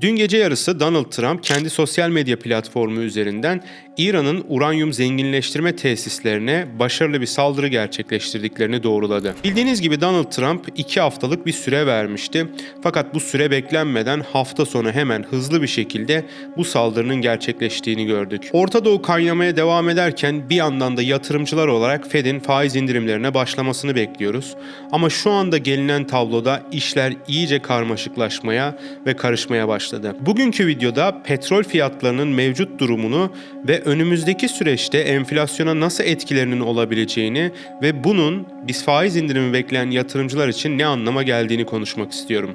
Dün gece yarısı Donald Trump kendi sosyal medya platformu üzerinden İran'ın uranyum zenginleştirme tesislerine başarılı bir saldırı gerçekleştirdiklerini doğruladı. Bildiğiniz gibi Donald Trump 2 haftalık bir süre vermişti. Fakat bu süre beklenmeden hafta sonu hemen hızlı bir şekilde bu saldırının gerçekleştiğini gördük. Orta Doğu kaynamaya devam ederken bir yandan da yatırımcılar olarak Fed'in faiz indirimlerine başlamasını bekliyoruz. Ama şu anda gelinen tabloda işler iyice karmaşıklaşmaya ve karışmaya başladı. Bugünkü videoda petrol fiyatlarının mevcut durumunu ve önümüzdeki süreçte enflasyona nasıl etkilerinin olabileceğini ve bunun biz faiz indirimi bekleyen yatırımcılar için ne anlama geldiğini konuşmak istiyorum.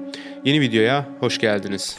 Yeni videoya hoş geldiniz.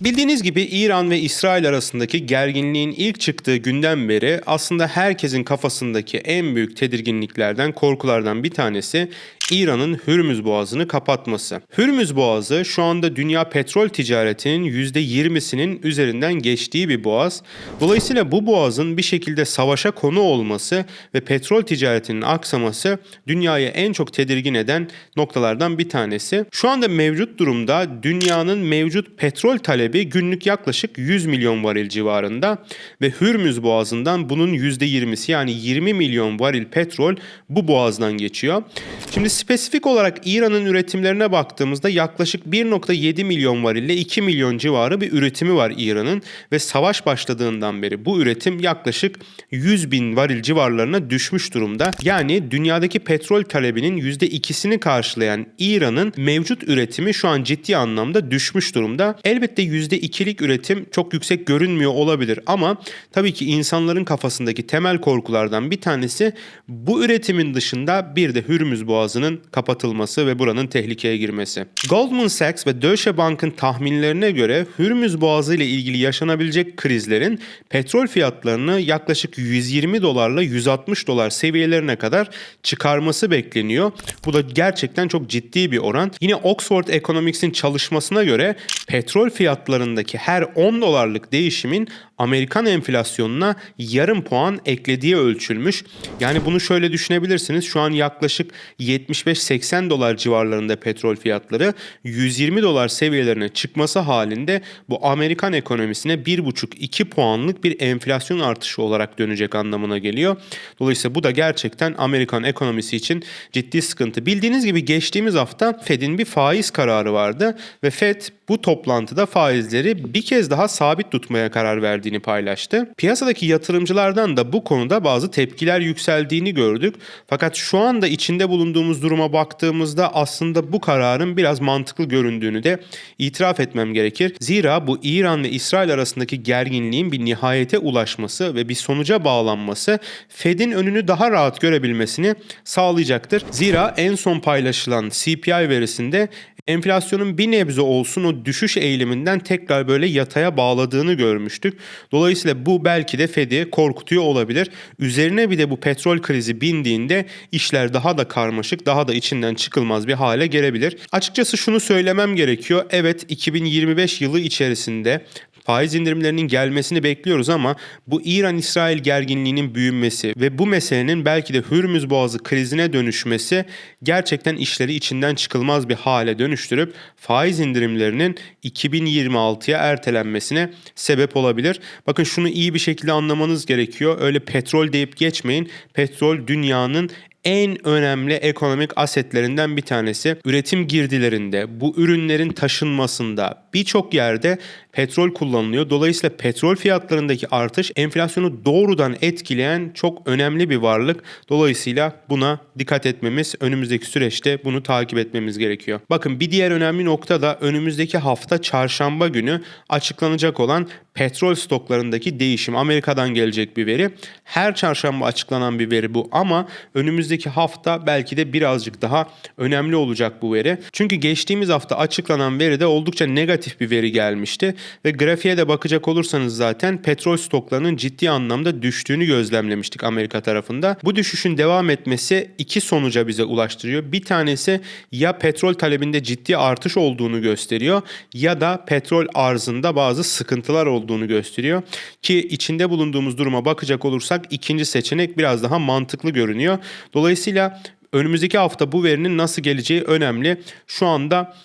Bildiğiniz gibi İran ve İsrail arasındaki gerginliğin ilk çıktığı günden beri aslında herkesin kafasındaki en büyük tedirginliklerden, korkulardan bir tanesi İran'ın Hürmüz Boğazı'nı kapatması. Hürmüz Boğazı şu anda dünya petrol ticaretinin %20'sinin üzerinden geçtiği bir boğaz. Dolayısıyla bu boğazın bir şekilde savaşa konu olması ve petrol ticaretinin aksaması dünyayı en çok tedirgin eden noktalardan bir tanesi. Şu anda mevcut durumda dünyanın mevcut petrol talebi günlük yaklaşık 100 milyon varil civarında ve Hürmüz Boğazı'ndan bunun %20'si yani 20 milyon varil petrol bu boğazdan geçiyor. Şimdi spesifik olarak İran'ın üretimlerine baktığımızda yaklaşık 1.7 milyon varil ile 2 milyon civarı bir üretimi var İran'ın ve savaş başladığından beri bu üretim yaklaşık 100 bin varil civarlarına düşmüş durumda. Yani dünyadaki petrol talebinin %2'sini karşılayan İran'ın mevcut üretimi şu an ciddi anlamda düşmüş durumda. Elbette %2'lik üretim çok yüksek görünmüyor olabilir ama tabii ki insanların kafasındaki temel korkulardan bir tanesi bu üretimin dışında bir de Hürmüz Boğazı'nın kapatılması ve buranın tehlikeye girmesi. Goldman Sachs ve Deutsche Bank'ın tahminlerine göre Hürmüz Boğazı ile ilgili yaşanabilecek krizlerin petrol fiyatlarını yaklaşık 120 dolarla 160 dolar seviyelerine kadar çıkarması bekleniyor. Bu da gerçekten çok ciddi bir oran. Yine Oxford Economics'in çalışmasına göre petrol fiyatlarındaki her 10 dolarlık değişimin Amerikan enflasyonuna yarım puan eklediği ölçülmüş. Yani bunu şöyle düşünebilirsiniz. Şu an yaklaşık 75-80 dolar civarlarında petrol fiyatları 120 dolar seviyelerine çıkması halinde bu Amerikan ekonomisine 1,5-2 puanlık bir enflasyon artışı olarak dönecek anlamına geliyor. Dolayısıyla bu da gerçekten Amerikan ekonomisi için ciddi sıkıntı. Bildiğiniz gibi geçtiğimiz hafta Fed'in bir faiz kararı vardı ve Fed bu toplantıda faizleri bir kez daha sabit tutmaya karar verdiğini paylaştı. Piyasadaki yatırımcılardan da bu konuda bazı tepkiler yükseldiğini gördük. Fakat şu anda içinde bulunduğumuz duruma baktığımızda aslında bu kararın biraz mantıklı göründüğünü de itiraf etmem gerekir. Zira bu İran ve İsrail arasındaki gerginliğin bir nihayete ulaşması ve bir sonuca bağlanması Fed'in önünü daha rahat görebilmesini sağlayacaktır. Zira en son paylaşılan CPI verisinde enflasyonun bir nebze olsun o düşüş eğiliminden tekrar böyle yataya bağladığını görmüştük. Dolayısıyla bu belki de Fed'i korkutuyor olabilir. Üzerine bir de bu petrol krizi bindiğinde işler daha da karmaşık, daha da içinden çıkılmaz bir hale gelebilir. Açıkçası şunu söylemem gerekiyor. Evet 2025 yılı içerisinde faiz indirimlerinin gelmesini bekliyoruz ama bu İran-İsrail gerginliğinin büyümesi ve bu meselenin belki de Hürmüz Boğazı krizine dönüşmesi gerçekten işleri içinden çıkılmaz bir hale dönüştürüp faiz indirimlerinin 2026'ya ertelenmesine sebep olabilir. Bakın şunu iyi bir şekilde anlamanız gerekiyor. Öyle petrol deyip geçmeyin. Petrol dünyanın en önemli ekonomik asetlerinden bir tanesi. Üretim girdilerinde, bu ürünlerin taşınmasında birçok yerde petrol kullanılıyor. Dolayısıyla petrol fiyatlarındaki artış enflasyonu doğrudan etkileyen çok önemli bir varlık. Dolayısıyla buna dikkat etmemiz, önümüzdeki süreçte bunu takip etmemiz gerekiyor. Bakın bir diğer önemli nokta da önümüzdeki hafta çarşamba günü açıklanacak olan petrol stoklarındaki değişim. Amerika'dan gelecek bir veri. Her çarşamba açıklanan bir veri bu ama önümüzdeki hafta belki de birazcık daha önemli olacak bu veri. Çünkü geçtiğimiz hafta açıklanan veride oldukça negatif bir veri gelmişti ve grafiğe de bakacak olursanız zaten petrol stoklarının ciddi anlamda düştüğünü gözlemlemiştik Amerika tarafında. Bu düşüşün devam etmesi iki sonuca bize ulaştırıyor. Bir tanesi ya petrol talebinde ciddi artış olduğunu gösteriyor ya da petrol arzında bazı sıkıntılar olduğunu gösteriyor. Ki içinde bulunduğumuz duruma bakacak olursak ikinci seçenek biraz daha mantıklı görünüyor. Dolayısıyla Önümüzdeki hafta bu verinin nasıl geleceği önemli. Şu anda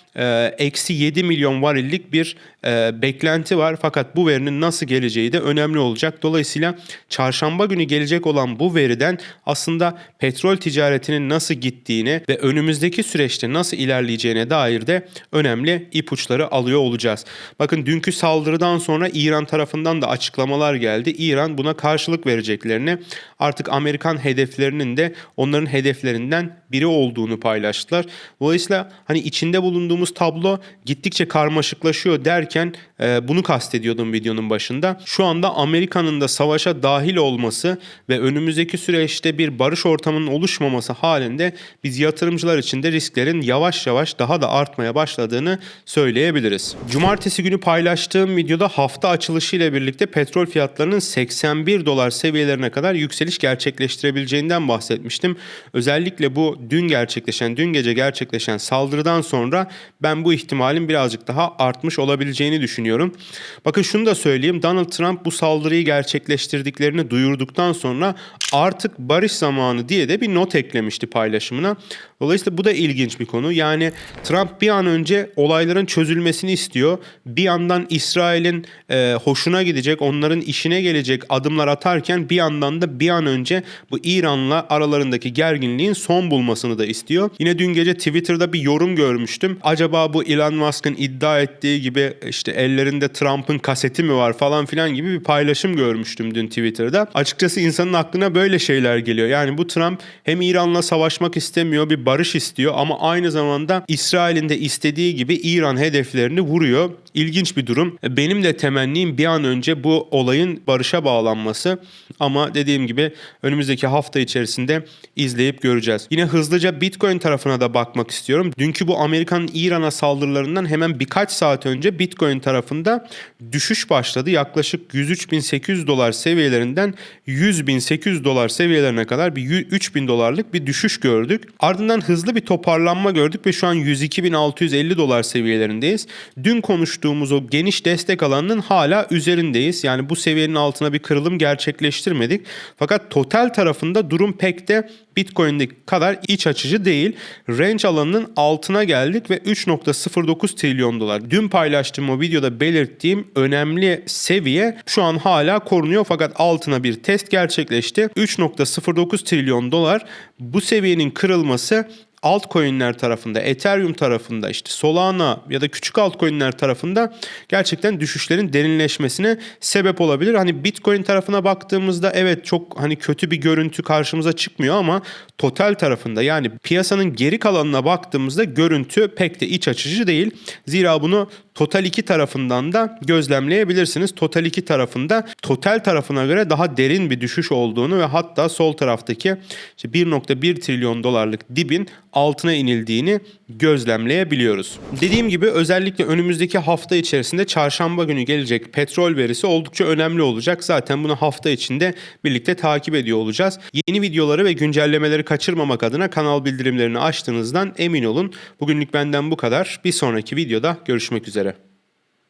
eksi 7 milyon varillik bir e, beklenti var. Fakat bu verinin nasıl geleceği de önemli olacak. Dolayısıyla çarşamba günü gelecek olan bu veriden aslında petrol ticaretinin nasıl gittiğini ve önümüzdeki süreçte nasıl ilerleyeceğine dair de önemli ipuçları alıyor olacağız. Bakın dünkü saldırıdan sonra İran tarafından da açıklamalar geldi. İran buna karşılık vereceklerini artık Amerikan hedeflerinin de onların hedeflerinden biri olduğunu paylaştılar. Dolayısıyla hani içinde bulunduğumuz tablo gittikçe karmaşıklaşıyor derken e, bunu kastediyordum videonun başında. Şu anda Amerika'nın da savaşa dahil olması ve önümüzdeki süreçte bir barış ortamının oluşmaması halinde biz yatırımcılar için de risklerin yavaş yavaş daha da artmaya başladığını söyleyebiliriz. Cumartesi günü paylaştığım videoda hafta açılışı ile birlikte petrol fiyatlarının 81 dolar seviyelerine kadar yükseliş gerçekleştirebileceğinden bahsetmiştim. Özellikle bu dün gerçekleşen, dün gece gerçekleşen saldırıdan sonra ben bu ihtimalin birazcık daha artmış olabileceğini düşünüyorum. Bakın şunu da söyleyeyim. Donald Trump bu saldırıyı gerçekleştirdiklerini duyurduktan sonra artık barış zamanı diye de bir not eklemişti paylaşımına. Dolayısıyla bu da ilginç bir konu. Yani Trump bir an önce olayların çözülmesini istiyor. Bir yandan İsrail'in e, hoşuna gidecek, onların işine gelecek adımlar atarken bir yandan da bir an önce bu İran'la aralarındaki gerginliğin son bulmasını da istiyor. Yine dün gece Twitter'da bir yorum görmüştüm. Acaba bu Elon Musk'ın iddia ettiği gibi işte ellerinde Trump'ın kaseti mi var falan filan gibi bir paylaşım görmüştüm dün Twitter'da. Açıkçası insanın aklına böyle şeyler geliyor. Yani bu Trump hem İran'la savaşmak istemiyor, bir barış istiyor ama aynı zamanda İsrail'in de istediği gibi İran hedeflerini vuruyor. İlginç bir durum. Benim de temennim bir an önce bu olayın barışa bağlanması ama dediğim gibi önümüzdeki hafta içerisinde izleyip göreceğiz. Yine hızlıca Bitcoin tarafına da bakmak istiyorum. Dünkü bu Amerikan İran'a saldırılarından hemen birkaç saat önce Bitcoin tarafında düşüş başladı. Yaklaşık 103.800 dolar seviyelerinden 100.800 dolar seviyelerine kadar bir 3.000 dolarlık bir düşüş gördük. Ardından hızlı bir toparlanma gördük ve şu an 102.650 dolar seviyelerindeyiz. Dün konuştuğumuz o geniş destek alanının hala üzerindeyiz. Yani bu seviyenin altına bir kırılım gerçekleştirmedik. Fakat total tarafında durum pek de Bitcoin'deki kadar iç açıcı değil. Range alanının altına geldik ve 3.09 trilyon dolar. Dün paylaştığım o videoda belirttiğim önemli seviye şu an hala korunuyor fakat altına bir test gerçekleşti. 3.09 trilyon dolar bu seviyenin kırılması altcoin'ler tarafında, Ethereum tarafında, işte Solana ya da küçük altcoin'ler tarafında gerçekten düşüşlerin derinleşmesine sebep olabilir. Hani Bitcoin tarafına baktığımızda evet çok hani kötü bir görüntü karşımıza çıkmıyor ama total tarafında yani piyasanın geri kalanına baktığımızda görüntü pek de iç açıcı değil. Zira bunu Total 2 tarafından da gözlemleyebilirsiniz. Total 2 tarafında total tarafına göre daha derin bir düşüş olduğunu ve hatta sol taraftaki işte 1.1 trilyon dolarlık dibin altına inildiğini gözlemleyebiliyoruz. Dediğim gibi özellikle önümüzdeki hafta içerisinde çarşamba günü gelecek petrol verisi oldukça önemli olacak. Zaten bunu hafta içinde birlikte takip ediyor olacağız. Yeni videoları ve güncellemeleri kaçırmamak adına kanal bildirimlerini açtığınızdan emin olun. Bugünlük benden bu kadar. Bir sonraki videoda görüşmek üzere.